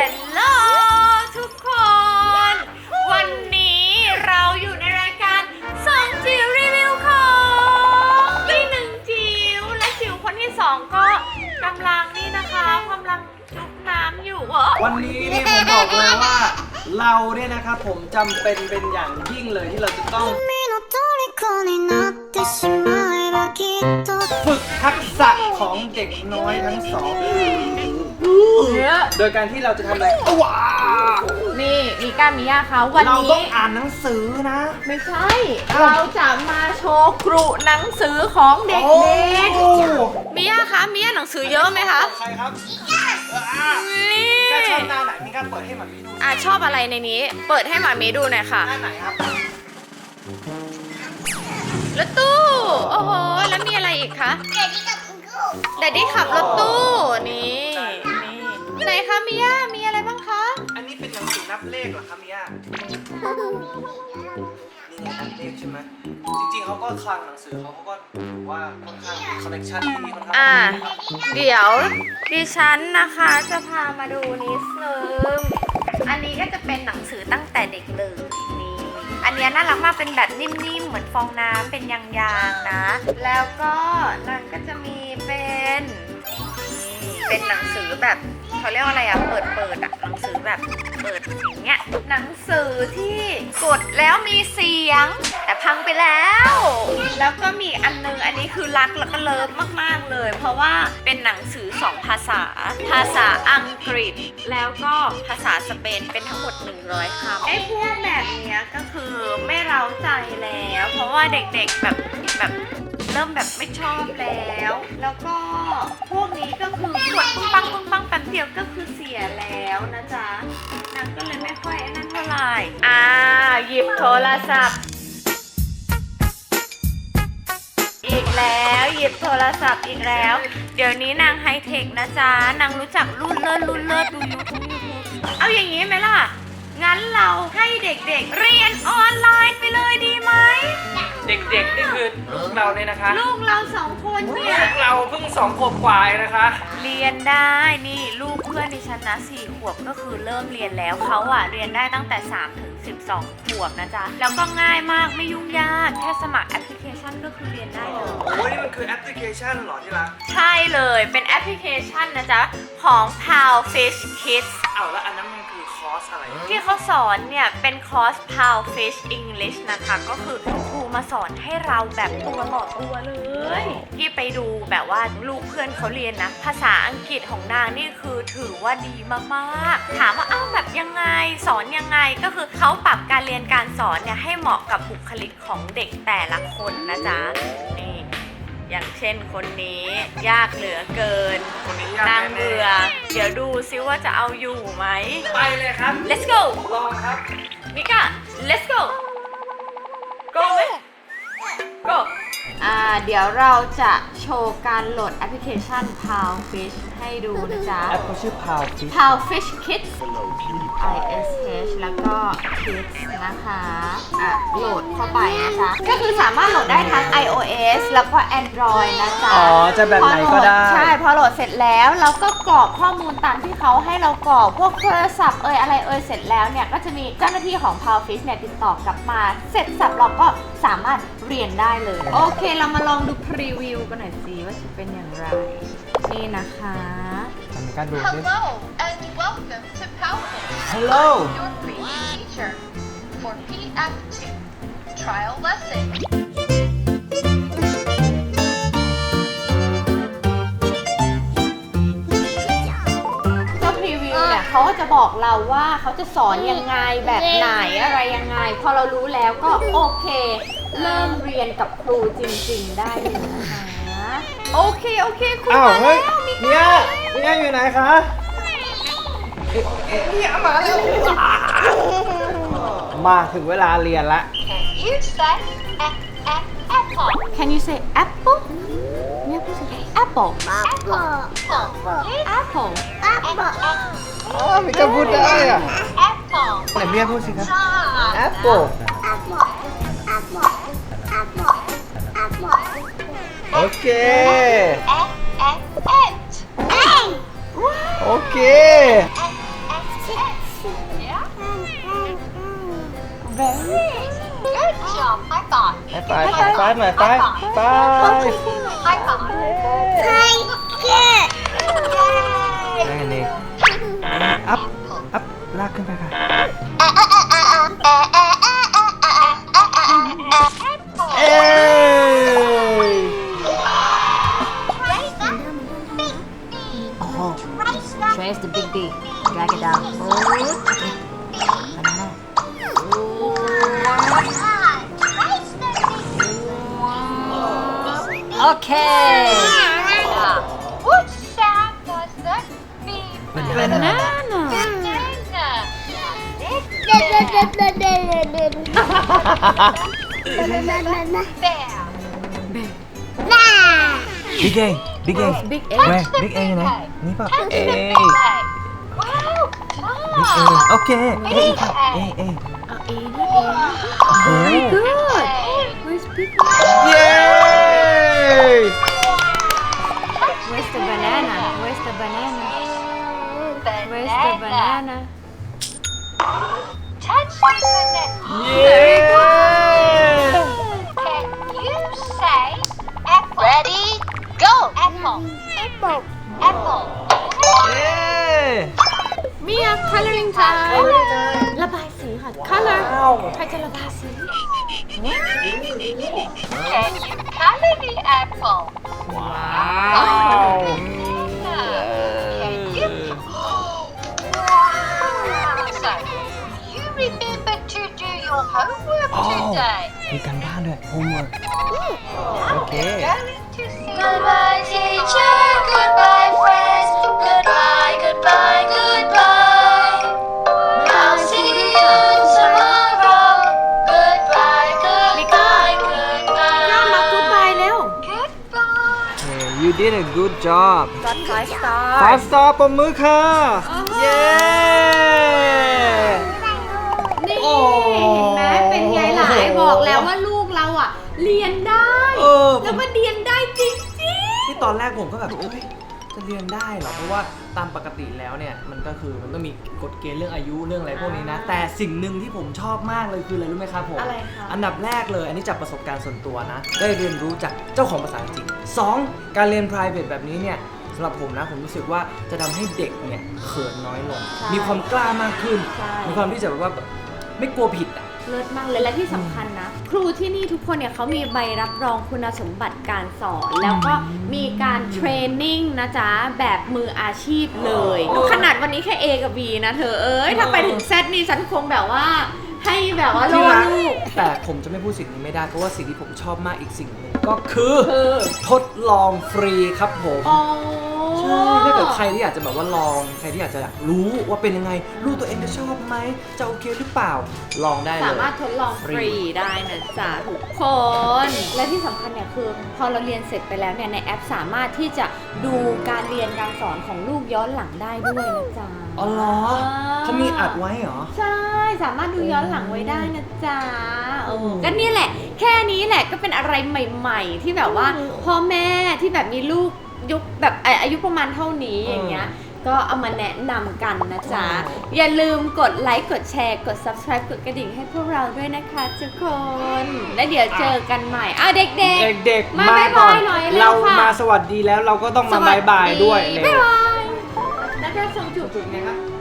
Hello ทุกคน วันนี้เราอยู่ในรายการสองจิ๋วรีวิวของพี่หนึ่งจิ๋วและจิ๋วคนที่สองก็กำลังนี่นะคะกำลังจุบน้ำอยู่เออวันนี้นี่ผมบอกเลยว่า เราเนี่ยนะครับผมจำเป็นเป็นอย่างยิ่งเลยที่เราจะต้องฝึกทักษะของเด็กน้อยทั้งสอง โดยการที่เราจะทำอะไรว้านี่มีก้ามิยาเขาวันเราต้อนี้งอ่านหนังสือนะ ไม่ใช่ อ้าว เราจะมาโชว์กรุหนังสือของเด็กโอ้ๆมิยาคะมิยาหนังสือเยอะไหมคะใครครับนี่แกชอบหน้าไหนมีการเปิดให้มันมีดูอะชอบอะไรในนี้ เปิดให้หมามีดูหน่อยค่ะ หน้าไหนครับรถตู้ โอ้โห แล้วมีอะไรอีกคะแดดดี้ขับรถตู้ นี่นี่ บเลขเหรอครับเมียนี่ไงนับเลขใช่ไหมจริงๆเขาก็คลังหนังสือเขาเขาก็ถือว่าค่อนข้างคอลเลกชันที่ค่อนข้างอ่า ดีครับเดี๋ยวดิฉันนะคะจะพามาดูนิดนึงอันนี้ก็จะเป็นหนังสือตั้งแต่เด็กเลยนี่อันเนี้ยน่ารักมากเป็นแบบนิ่มๆ เหมือนฟองน้ำเป็นยางๆนะ แล้วก็นางก็จะมีเป็นนี่เป็นหนังสือแบบ เขาเรียกว่าอะไรอะเปิดเปิดอะหนังสือแบบเปิดอย่างเงี้ยหนังสือที่กดแล้วมีเสียง แต่พังไปแล้ว แล้วก็มีอันนึงอันนี้คือรักแล้วก็เลิฟมากๆเลย เพราะว่าเป็นหนังสือสองภาษา ภาษาอังกฤษ แล้วก็ภาษาสเปนเป็นทั้งหมด 100คำไอ้พวกแบบเนี้ยก็คือไม่เร้าใจแล้ว เพราะว่าเด็กๆแบบแบบเริ่มแบบไม่ชอบแล้ว แล้วก็พวกนี้ก็คือกดปึ้งปังปึ้งปัง เดียวก็คือเสียแล้วนะจ๊ะนางก็เลยไม่ค่อยนั่นเท่าไหร่อ่าหยิบโทรศัพท์ อีกแล้วหยิบโทรศัพท์อีกแล้ว เดี๋ยวนี้นางไฮเทคนะจ๊ะนางรู้จักรุ่นเลิศรุ่นเลิศดูยูทูบเอาอย่างนี้ไหมล่ะ งั้นเราให้เด็กๆ เรียนออนไลน์ไปเลยดีไหม เด็กๆ นี่คือลูกเราเนี่ยนะคะลูกเราสองคนเนี่ย ลูกเราเพิ่งสองขวบกว่าเองนะคะ เรียนได้นี่ลูกเพื่อนดิฉันนะสี่ขวบก็คือเริ่มเรียนแล้วเขาอะเรียนได้ตั้งแต่3ถึง12 ขวบนะจ๊ะ แล้วก็ง่ายมากไม่ยุ่งยากแค่สมัครแอปพลิเคชันก็คือเรียนได้เลย โอ้ยนี่มันคือแอปพลิเคชันเหรอที่รักใช่เลยเป็นแอปพลิเคชันนะจ๊ะ ของ Pal Fish Kids อ้าวแล้วอันนั้นมันคือ คอร์สอะไร ที่เขาสอนเนี่ย เป็นคอร์ส Pal Fish English นะคะ ก็คือครูมาสอนให้เราแบบตัวต่อตัวเลยที่ไปดูแบบว่าลูกเพื่อนเขาเรียนนะ ภาษาอังกฤษของนางนี่คือถือว่าดีมากๆ ถามว่าอ้าวแบบยังไงสอนยังไงก็คือเขาปรับการเรียนการสอนเนี่ยให้เหมาะกับบุคลิกของเด็กแต่ละคนนะจ๊ะนี่ อย่างเช่นคนนี้ยากเหลือเกินคนนี้ยากนางแน่เบื่อ เดี๋ยวดูซิว่าจะเอาอยู่ไหมๆไปเลยครับ let's go ลองครับมิก้า let's go go ไหม go อ่าเดี๋ยวเราจะโชว์การโหลดแอปพลิเคชัน Pal Fish ให้ดูนะจ๊ะ แอปเขาชื่อ Pal Fish Pal Fish Kids I S H แล้วก็ Kids นะคะ อะ โหลดเข้าไปนะจ๊ะ ก็คือสามารถโหลดได้ทั้ง iOS แล้วก็ Android นะจ๊ะอ๋อจะแบบไหนก็ได้ พอโหลใช่ พอโหลดเสร็จแล้วเราก็กรอกข้อมูลตามที่เขาให้เรากรอก พวกโทรศัพท์เอ่ยอะไรเอ่ยเสร็จแล้วเนี่ย ก็จะมีเจ้าหน้าที่ของ p a l Fish เนี่ยติดต่อกลับมา เสร็จสับเราก็สามารถเรียนได้เลย โอเค เรามาลองดูพรีวิวกันหน่อยสิว่าจะเป็นอย่างไร นี่นะคะ ทำการดูดิ Hello and welcome to PowerPoint, Hello your preview teacher for P-Act 2 trial lesson. เจ้าพรีวิวเนี่ยเขาก็จะบอกเราว่าเขาจะสอนยังไงแบบไหนอะไรยังไง พอเรารู้แล้วก็โอเค เริ่มเรียนกับครูจริง ๆ ได้เลยนะคะ โอเคโอเคครูอ้าวมาเฮ้ยแล้วมีเนี่ยเนี่ยอยู่ไหนคะเอ๊ะเอ๊ะเนี่ยมาแล้ว มาถึงเวลาเรียนละ Can you say a- a- apple? Can you say apple เนี่ยพูดสิ apple Apple. apple Apple. อ๋อมีจะพูดได้อะ Apple. ไหนเมียพูดสิคะ Ah. Apple โอเค โอเค Good job. High five. ไปไปไปไปน่อยไปไป High five. ได้เลยอัพ อัพ ลากขึ้นไปค่ะออ Okay. What sound does that be? Banana. Banana. เดินเดินเดินเดินเดินเดิน Bear. น่า Big A Big A Big A. Where Big A อยู่ไหนนี่ป่ะ Touch เอ the big egg. Well Big A done. โอเค A ค่ะ A A เอาเอนี่เอง Very good. Where's big? เย้ Where's the banana? Where's the banana? Where's the banana? Touch the banana. เย้ Can you say apple? Ready, go. Apple. แอปเปิ้ล Apple. เย้ Mia coloring time ระบายสีค่ะ color ใครจะระบายสี Can you color the apple? ว้าว Can you? So, you remember to do your homework Oh. today. มีการบ้านด้วย homework โอเค Going to see goodbye, teacher. Goodbye, friends. did a good job got five star 5 star ปมมือค่ะ เย้โอ้ เห็นไหมเป็นไงลายบอกแล้วว่าลูกเราอะเรียนได้แล้วมมันเรียนได้จริงที่ตอนแรกผมก็แบบเฮ้ยจะเรียนได้เหรอ เพราะว่าตามปกติแล้วเนี่ย มันก็คือมันต้องมีกฎเกณฑ์เรื่องอายุเรื่องอะไรพวกนี้นะ แต่สิ่งหนึ่งที่ผมชอบมากเลยคืออะไรรู้ไหมครับผมอะไรคะ อันดับแรกเลย อันนี้จากประสบการณ์ส่วนตัวนะ ได้เรียนรู้จากเจ้าของภาษาจ 2 การเรียน private แบบนี้เนี่ยสำหรับผมนะผมรู้สึกว่าจะทำให้เด็กเนี่ยเขินน้อยลงมีความกล้ามากขึ้นมีความที่จะแบบว่าไม่กลัวผิดอะเลิศมากเลยและที่สำคัญนะ ครูที่นี่ทุกคนเนี่ยเขามีใบรับรองคุณสมบัติการสอน แล้วก็มีการเทรนนิ่งนะจ๊ะ แบบมืออาชีพเลยโอ้ ขนาดวันนี้แค่ A กับ B นะเธอเอ้ย ถ้าไปถึงเซตนี่ฉันคงแบบว่า ให้แบบว่าโลกลูก แต่ผมจะไม่พูดสิ่งนี้ไม่ได้ เพราะว่าสิ่งที่ผมชอบมากอีกสิ่งหนึ่ง ก็คือคือทดลองฟรีครับผมอ๋อใช่ถ้าเกิดใครที่อยากจะแบบว่าลองใครที่อยากจะรู้ว่าเป็นยังไงลูกตัวเองจะชอบไหมจะโอเคหรือเปล่าลองได้เลย สามารถทดลองฟรีได้นะจ๊ะทุกคน และที่สำคัญเนี่ยคือพอเราเรียนเสร็จไปแล้วเนี่ยในแอปสามารถที่จะดูการเรียนการสอนของลูกย้อนหลังได้ด้วยนะจ๊ะอ๋อเหรอเขามีอัดไว้เหรอ ใช่ สามารถดูย้อนหลังไว้ได้นะจ๊ะเอออืมก็เนี่ยแหละ แค่นี้แหละก็เป็นอะไรใหม่ ๆ ที่แบบว่าพ่อแม่ที่แบบมีลูกยุคแบบเอ่ออายุประมาณเท่านี้อย่างเงี้ยก็เอามาแนะนำกันนะจ๊ะ อย่าลืมกดไลค์กดแชร์กด subscribe กดกระดิ่งให้พวกเราด้วยนะคะทุกคน และเดี๋ยวเจอกันใหม่อะเด็กเด็กมาๆมาบ๊ายก่บาอยนหน่อยเร็วเราค่ะมาสวัสดีแล้วเราก็ต้องๆมาบายบายด้วยสเร็บ๊ายวบายแล้วก็ส่งจุดๆไงครับ